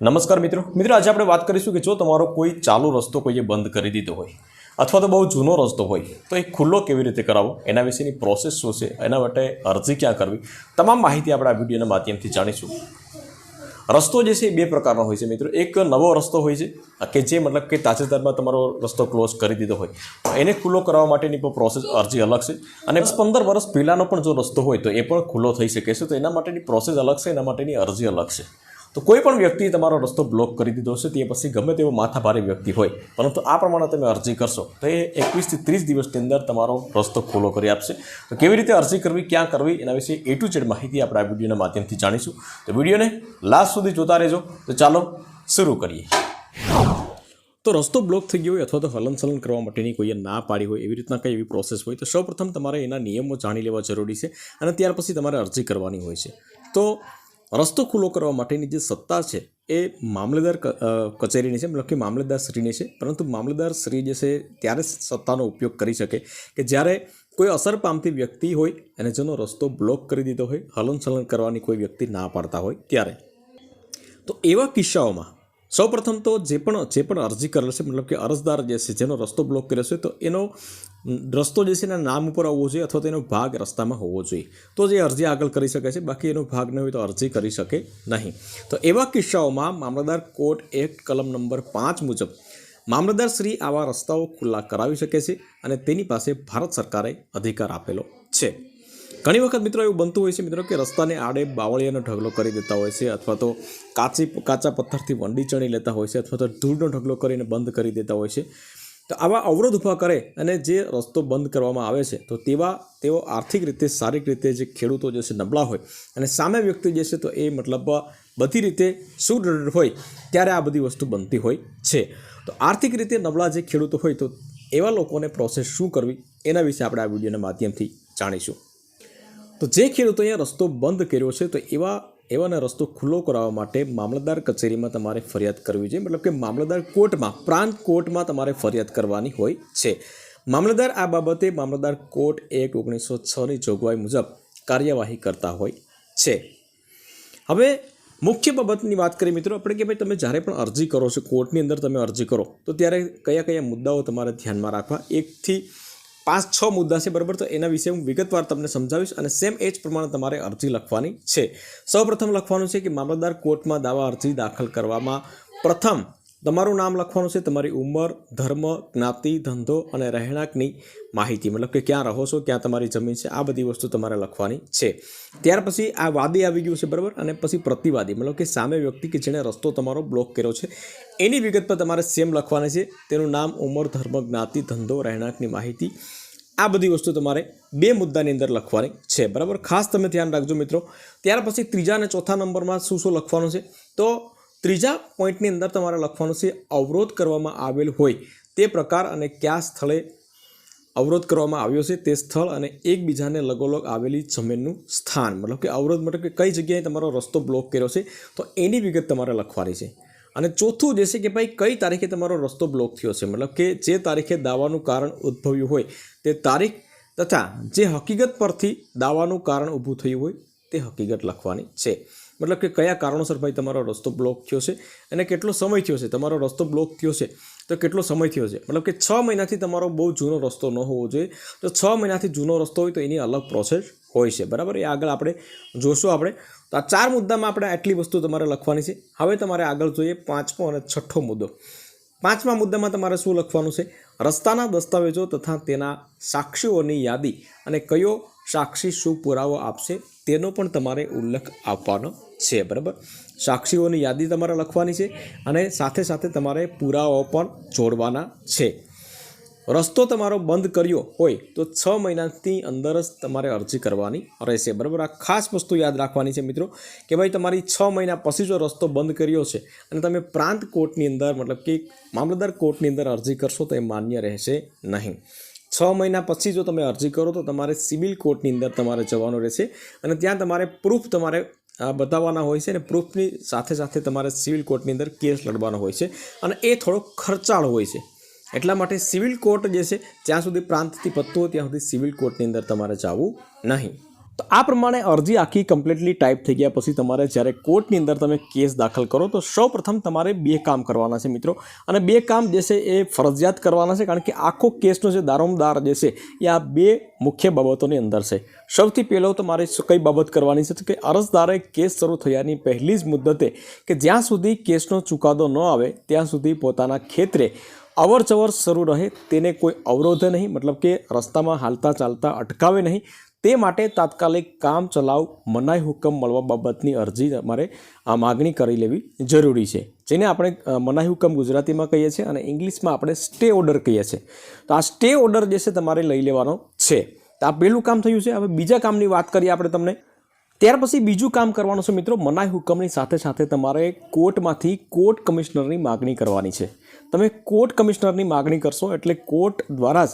નમસ્કાર મિત્રો. મિત્રો, આજે આપણે વાત કરીશું કે જો તમારો કોઈ ચાલુ રસ્તો કોઈએ બંધ કરી દીધો હોય, અથવા તો બહુ જૂનો રસ્તો હોય, તો એ ખુલ્લો કેવી રીતે કરાવવો? એના વિશેની પ્રોસેસ શું છે? એના માટે અરજી ક્યાં કરવી? તમામ માહિતી આપણે આ વિડીયોના માધ્યમથી જાણીશું. રસ્તો જે છે એ બે પ્રકારનો હોય છે મિત્રો. એક નવો રસ્તો હોય છે, કે જે મતલબ કે તાજેતરમાં તમારો રસ્તો ક્લોઝ કરી દીધો હોય. એને ખુલ્લો કરવા માટેની પણ પ્રોસેસ અરજી અલગ છે. અને પંદર વર્ષ પહેલાંનો પણ જો રસ્તો હોય, તો એ પણ ખુલ્લો થઈ શકે છે. તો એના માટેની પ્રોસેસ અલગ છે, એના માટેની અરજી અલગ છે. તો કોઈ પણ વ્યક્તિએ તમારો રસ્તો બ્લોક કરી દીધો હશે, તે પછી ગમે તેવો માથાભારે વ્યક્તિ હોય, પરંતુ આ પ્રમાણે તમે અરજી કરશો, તો એ એકવીસથી ત્રીસ દિવસની અંદર તમારો રસ્તો ખુલ્લો કરી આપશે. તો કેવી રીતે અરજી કરવી, ક્યાં કરવી, એના વિશે એ ટુ ઝેડ માહિતી આપણે આ વિડીયોના માધ્યમથી જાણીશું. તો વિડીયોને લાસ્ટ સુધી જોતા રહેજો. તો ચાલો શરૂ કરીએ. તો રસ્તો બ્લોક થઈ ગયો હોય અથવા તો હલનચલન કરવા માટેની કોઈએ ના પાડી હોય એવી રીતના કંઈ એવી પ્રોસેસ હોય, તો સૌપ્રથમ તમારે એના નિયમો જાણી લેવા જરૂરી છે અને ત્યાર પછી તમારે અરજી કરવાની હોય છે. તો રસ્તો ખુલ્લો કરવા માટેની જે સત્તા છે એ મામલેદાર કચેરીની છે, મતલબ કે મામલેદાર શ્રીની છે. પરંતુ મામલેદાર શ્રી જે છે ત્યારે સત્તાનો ઉપયોગ કરી શકે કે જ્યારે કોઈ અસર પામતી વ્યક્તિ હોય અને જેનો રસ્તો બ્લોક કરી દીધો હોય, હલનચલન કરવાની કોઈ વ્યક્તિ ના પાડતા હોય ત્યારે. તો એવા કિસ્સાઓમાં સૌપ્રથમ તો જે પણ જે પણ અરજી કરેલ છે, મતલબ કે અરજદાર જે છે, જેનો રસ્તો બ્લોક કર્યો છે, તો એનો રસ્તો જે છે એના નામ ઉપર આવવો જોઈએ અથવા તો એનો ભાગ રસ્તામાં હોવો જોઈએ. તો જે અરજી આગળ કરી શકે છે, બાકી એનો ભાગ ન હોય તો અરજી કરી શકે નહીં. તો એવા કિસ્સાઓમાં મામલતદાર કોર્ટ એક્ટ કલમ નંબર પાંચ મુજબ મામલતદાર શ્રી આવા રસ્તાઓ ખુલ્લા કરાવી શકે છે અને તેની પાસે ભારત સરકારે અધિકાર આપેલો છે. ઘણી વખત મિત્રો એવું બનતું હોય છે મિત્રો કે રસ્તાને આડે બાવળિયાનો ઢગલો કરી દેતા હોય છે અથવા તો કાચી કાચા પથ્થરથી વંડી ચણી લેતા હોય છે અથવા તો ધૂળનો ઢગલો કરીને બંધ કરી દેતા હોય છે. તો આવા અવરોધ ઊભા કરે અને જે રસ્તો બંધ કરવામાં આવે છે, તો તેવા, તેઓ આર્થિક રીતે, શારીરિક રીતે જે ખેડૂતો જે છે નબળા હોય અને સામે વ્યક્તિ જે છે તો એ મતલબ બધી રીતે સુદૃઢ હોય ત્યારે આ બધી વસ્તુ બનતી હોય છે. તો આર્થિક રીતે નબળા જે ખેડૂતો હોય તો એવા લોકોને પ્રોસેસ શું કરવી એના વિશે આપણે આ વિડીયોના માધ્યમથી જાણીશું. તો જે ખેડૂતો અહીંયા રસ્તો બંધ કર્યો છે, તો એવા, એવાને રસ્તો ખુલ્લો કરાવવા માટે મામલતદાર કચેરીમાં તમારે ફરિયાદ કરવી જોઈએ. મતલબ કે મામલતદાર કોર્ટમાં, પ્રાંત કોર્ટમાં તમારે ફરિયાદ કરવાની હોય છે. મામલતદાર આ બાબતે મામલતદાર કોર્ટ એક્ટ ઓગણીસો છની જોગવાઈ મુજબ કાર્યવાહી કરતા હોય છે. હવે મુખ્ય બાબતની વાત કરીએ મિત્રો આપણે કે ભાઈ તમે જ્યારે પણ અરજી કરો છો, કોર્ટની અંદર તમે અરજી કરો, તો ત્યારે કયા કયા મુદ્દાઓ તમારે ધ્યાનમાં રાખવા? એકથી પાંચ છ મુદ્દા છે, બરાબર? તો એના વિશે હું વિગતવાર તમને સમજાવીશ અને સેમ એ જ પ્રમાણે તમારે અરજી લખવાની છે. સૌપ્રથમ લખવાનું છે કે મામલતદાર કોર્ટમાં દાવા અરજી દાખલ કરવામાં પ્રથમ તમારું નામ લખવાનું છે, તમારી ઉંમર, ધર્મ, જ્ઞાતિ, ધંધો અને રહેણાંકની માહિતી. મતલબ કે ક્યાં રહો છો, ક્યાં તમારી જમીન છે, આ બધી વસ્તુ તમારે લખવાની છે. ત્યાર પછી આ વાદી આવી ગયું છે, બરાબર? અને પછી પ્રતિવાદી. મતલબ કે સામે વ્યક્તિ કે જેણે રસ્તો તમારો બ્લોક કર્યો છે, એની વિગત પર તમારે સેમ લખવાની છે. તેનું નામ, ઉંમર, ધર્મ, જ્ઞાતિ, ધંધો, રહેણાંકની માહિતી. આ બધી વસ્તુ તમારે બે મુદ્દાની અંદર લખવાની છે, બરાબર? ખાસ તમે ધ્યાન રાખજો મિત્રો. ત્યાર પછી ત્રીજા અને ચોથા નંબરમાં શું શું લખવાનું છે? તો ત્રીજા પોઈન્ટની અંદર તમારે લખવાનું છે અવરોધ કરવામાં આવેલ હોય. તે પ્રકાર અને કયા સ્થળે અવરોધ કરવામાં આવ્યો છે તે સ્થળ અને એકબીજાને લગોલગ આવેલી જમીનનું સ્થાન. મતલબ કે અવરોધ મતલબ કે કઈ જગ્યાએ તમારો રસ્તો બ્લોક કર્યો છે, તો એની વિગત તમારે લખવાની છે. અને ચોથું જે છે કે ભાઈ કઈ તારીખે તમારો રસ્તો બ્લોક થયો છે? મતલબ કે જે તારીખે દાવાનું કારણ ઉદ્ભવ્યું હોય, તે તારીખ તથા જે હકીકત પરથી દાવાનું કારણ ઊભું થયું હોય, તે હકીકત લખવાની છે. મતલબ કે કયા કારણોસર ભાઈ તમારો રસ્તો બ્લોક થયો છે અને કેટલો સમય થયો છે? તમારો રસ્તો બ્લોક થયો છે તો કેટલો સમય થયો છે? મતલબ કે છ મહિનાથી તમારો બહુ જૂનો રસ્તો ન હોવો જોઈએ. તો છ મહિનાથી જૂનો રસ્તો હોય તો એની અલગ પ્રોસેસ હોય છે. બરાબર? એ આગળ આપણે જોશું આપણે. તો આ ચાર મુદ્દામાં આપણે આટલી વસ્તુ તમારે લખવાની છે. હવે તમારે આગળ જોઈએ પાંચમો અને છઠ્ઠો મુદ્દો. પાંચમા મુદ્દામાં તમારે શું લખવાનું છે? રસ્તાના દસ્તાવેજો તથા તેના સાક્ષીઓની યાદી અને કયો સાક્ષી શું પુરાવો આપશે તેનો પણ તમારે ઉલ્લેખ આપવાનો છે, બરાબર? સાક્ષીઓની યાદી તમારે લખવાની છે અને સાથે સાથે તમારે પુરાવાઓ પણ જોડવાના છે. રસ્તો તમારો બંધ કર્યો હોય તો છ મહિનાની અંદર જ તમારે અરજી કરવાની રહેશે, બરાબર? આ ખાસ વસ્તુ યાદ રાખવાની છે મિત્રો કે ભાઈ તમારી છ મહિના પછી જો રસ્તો બંધ કર્યો છે અને તમે પ્રાંત કોર્ટની અંદર, મતલબ કે મામલતદાર કોર્ટની અંદર અરજી કરશો તો એ માન્ય રહેશે નહીં. છ મહિના પછી જો તમે અરજી કરો તો તમારે સિવિલ કોર્ટની અંદર તમારે જવાનું રહેશે અને ત્યાં તમારે પ્રૂફ તમારે બતાવવાના હોય છે અને પ્રૂફની સાથે સાથે તમારે સિવિલ કોર્ટની અંદર કેસ લડવાનો હોય છે અને એ થોડો ખર્ચાળ હોય છે. એટલા માટે સિવિલ કોર્ટ જે છે જ્યાં સુધી પ્રાંતથી પત્તું હોય, ત્યાં સુધી સિવિલ કોર્ટની અંદર તમારે જવું નહીં. તો આ પ્રમાણે અરજી આખી કમ્પ્લીટલી ટાઈપ થઈ ગયા. પછી તમારે જ્યારે કોર્ટની અંદર તમે કેસ દાખલ કરો, તો સૌ પ્રથમ તમારે બે કામ કરવાના છે મિત્રો. અને બે કામ જે છે એ ફરજિયાત કરવાના છે, કારણ કે આખો કેસનો જે દારોમદાર જે છે, એ આ બે મુખ્ય બાબતોની અંદર છે. સૌથી પહેલો તમારે કઈ બાબત કરવાની છે કે અરજદારે કેસ શરૂ થયાની પહેલી જ મુદ્દતે કે જ્યાં સુધી કેસનો ચુકાદો ન આવે, ત્યાં સુધી પોતાના ખેતરે અવર જવર શરૂ રહે, તેને કોઈ અવરોધે નહીં, મતલબ કે રસ્તામાં હાલતા ચાલતા અટકાવે નહીં. તે માટે તાત્કાલિક કામ ચલાવ મનાઈ હુકમ મળવા બાબતની અરજી તમારે આ માગણી કરી લેવી જરૂરી છે, જેને આપણે મનાઈ હુકમ ગુજરાતીમાં કહીએ છીએ અને ઇંગ્લિશમાં આપણે સ્ટે ઓર્ડર કહીએ છીએ. તો આ સ્ટે ઓર્ડર જે છે તમારે લઈ લેવાનો છે. તો આ પહેલું કામ થયું છે. હવે બીજા કામની વાત કરીએ આપણે તમને. ત્યાર પછી બીજું કામ કરવાનું છે મિત્રો, મનાઈ હુકમની સાથે સાથે તમારે કોર્ટમાંથી કોર્ટ કમિશનરની માગણી કરવાની છે. તમે કોર્ટ કમિશનરની માગણી કરશો એટલે કોર્ટ દ્વારા જ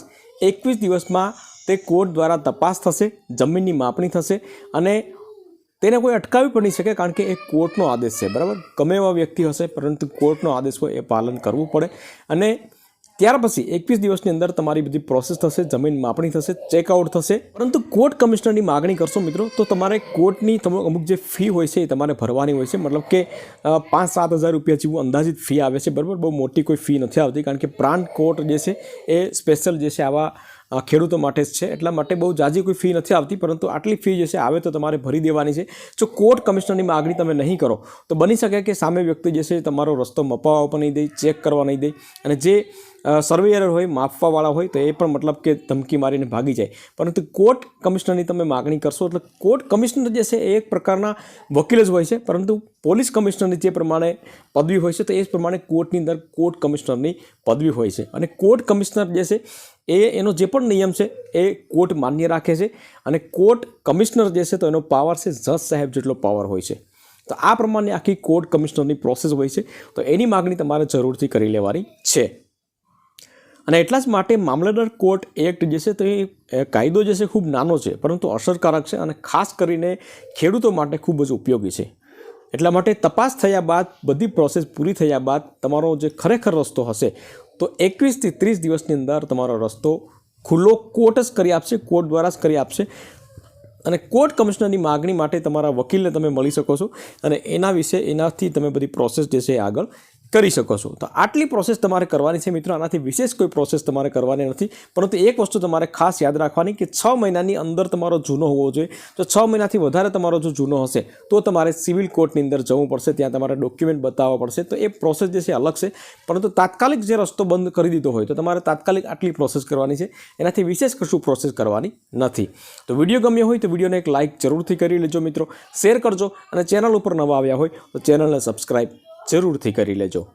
એકવીસ દિવસમાં તે કોર્ટ દ્વારા તપાસ થશે, જમીનની માપણી થશે અને તેને કોઈ અટકાવી પણ નહીં શકે કારણ કે એ કોર્ટનો આદેશ છે, બરાબર? ગમે એવા વ્યક્તિ હશે, પરંતુ કોર્ટનો આદેશ હોય એ પાલન કરવું પડે. અને ત્યાર પછી એકવીસ દિવસની અંદર તમારી બધી પ્રોસેસ થશે, જમીન માપણી થશે, ચેકઆઉટ થશે. પરંતુ કોર્ટ કમિશનરની માગણી કરશો મિત્રો, તો તમારે કોર્ટની અમુક જે ફી હોય છે એ તમારે ભરવાની હોય છે. મતલબ કે પાંચ સાત હજાર રૂપિયા જેવું અંદાજિત ફી આવે છે, બરાબર? બહુ મોટી કોઈ ફી નથી આવતી કારણ કે પ્રાંત કોર્ટ જે છે એ સ્પેશિયલ જે છે આવા ખેડૂતો માટે જ છે. એટલા માટે બહુ જાજી કોઈ ફી નથી આવતી, પરંતુ આટલી ફી જે છે, આવે તો તમારે ભરી દેવાની છે. જો કોર્ટ કમિશનરની માગણી તમે નહીં કરો, તો બની શકે કે સામે વ્યક્તિ જે છે, તમારો રસ્તો મપાવવા પણ નહીં દે ચેક કરવા નહીં દે. અને જે સર્વેયર હોય, માપવાવાળા હોય, તો એ પણ મતલબ કે ધમકી મારીને ભાગી જાય. પરંતુ કોર્ટ કમિશનરની તમે માગણી કરશો, એટલે કોર્ટ કમિશનર જે છે એ એક પ્રકારના વકીલ જ હોય છે. પરંતુ પોલીસ કમિશનરની જે પ્રમાણે પદવી હોય છે, તો એ જ પ્રમાણે કોર્ટની અંદર કોર્ટ કમિશનરની પદવી હોય છે. અને કોર્ટ કમિશનર જે છે એ એનો જે પણ નિયમ છે, એ કોર્ટ માન્ય રાખે છે. અને કોર્ટ કમિશનર જે છે, તો એનો પાવર છે જજ સાહેબ જેટલો પાવર હોય છે. તો આ પ્રમાણે આખી કોર્ટ કમિશનરની પ્રોસેસ હોય છે. તો એની માગણી તમારે જરૂરથી કરી લેવાની છે. અને એટલા જ માટે મામલતદાર કોર્ટ એક્ટ જે છે તો કાયદો જે છે ખૂબ નાનો છે, પરંતુ અસરકારક છે અને ખાસ કરીને ખેડૂતો માટે ખૂબ જ ઉપયોગી છે. એટલા માટે તપાસ થયા બાદ, બધી પ્રોસેસ પૂરી થયા બાદ તમારો જે ખરેખર રસ્તો હશે, તો એકવીસથી ત્રીસ દિવસની અંદર તમારો રસ્તો ખુલ્લો કોર્ટ જ કરી આપશે, કોર્ટ દ્વારા જ કરી આપશે. અને કોર્ટ કમિશનરની માગણી માટે તમારા વકીલને તમે મળી શકો છો અને એના વિશે એનાથી તમે બધી પ્રોસેસ જે છે આગળ કરી શકો છો. તો આટલી પ્રોસેસ તમારે કરવાની છે મિત્રો. આનાથી વિશેષ કોઈ પ્રોસેસ તમારે કરવાની નથી. પરંતુ એક વસ્તુ તમારે ખાસ યાદ રાખવાની કે છ મહિનાની અંદર તમારો જૂનો હોવો જોઈએ. તો છ મહિનાથી વધારે તમારો જો જૂનો હશે, તો તમારે સિવિલ કોર્ટની અંદર જવું પડશે. ત્યાં તમારે ડોક્યુમેન્ટ બતાવવા પડશે. તો એ પ્રોસેસ જે છે અલગ છે. પરંતુ તાત્કાલિક જે રસ્તો બંધ કરી દીધો હોય, તો તમારે તાત્કાલિક આટલી પ્રોસેસ કરવાની છે. એનાથી વિશેષ કશું પ્રોસેસ કરવાની નથી. તો વીડિયો ગમ્યો હોય, તો વિડીયોને એક લાઇક જરૂરથી કરી લેજો મિત્રો. શેર કરજો અને ચેનલ ઉપર નવા આવ્યા હોય, તો ચેનલને સબસ્ક્રાઈબ જરૂરથી કરી લેજો.